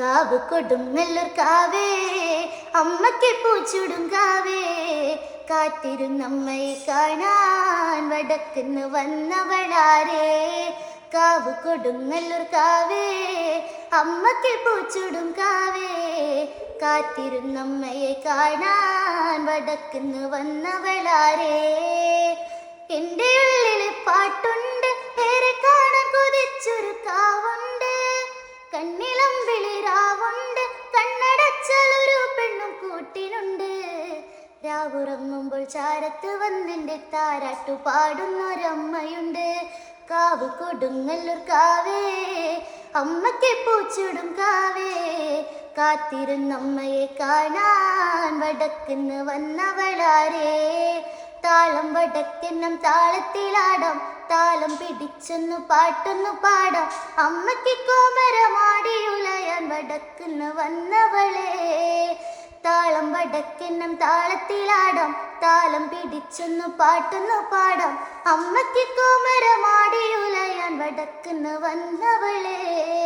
കാവ് കൊടും കൊടുങ്ങല്ലൂർ കാവേ അമ്മയ്ക്ക് പൂച്ചുടും കാവേ. കാത്തിരുന്നമ്മയെ കാണാൻ വടക്കുന്ന് വന്നവളാരേ. കാവ് കൊടും കൊടുങ്ങല്ലൂർ കാവേ അമ്മയ്ക്ക് പൂച്ചുടും കാവേ. കാത്തിരുന്നമ്മയെ കാണാൻ വടക്കുന്ന് വന്നവളാരേ. രാവുറങ്ങുമ്പോൾ ചാരത്ത് വന്നിന്റെ താരാട്ടു പാടുന്നൊരമ്മയുണ്ട്. കാവ് കൊടുങ്ങല്ലൂർ കാവേ അമ്മയ്ക്ക് പൂച്ചിടും കാവേ. കാത്തിരുന്നമ്മയെ കാണാൻ വടക്കുന്ന് വന്നവളാരേ. താളം വടക്കെന്നും താളത്തിലാടാം താളം പിടിച്ചൊന്നു പാട്ടൊന്നു പാടാം. അമ്മയ്ക്ക് കോമരമാടിയുലയാൻ വടക്കുന്ന് വന്നവളെ വടക്കെണ്ണം താളത്തിലാടാം. താളം പിടിച്ചൊന്നു പാട്ടൊന്നു പാടാം. അമ്മയ്ക്ക് കോമരമാടിയുലയാൻ വടക്കുന്ന വന്നവളേ.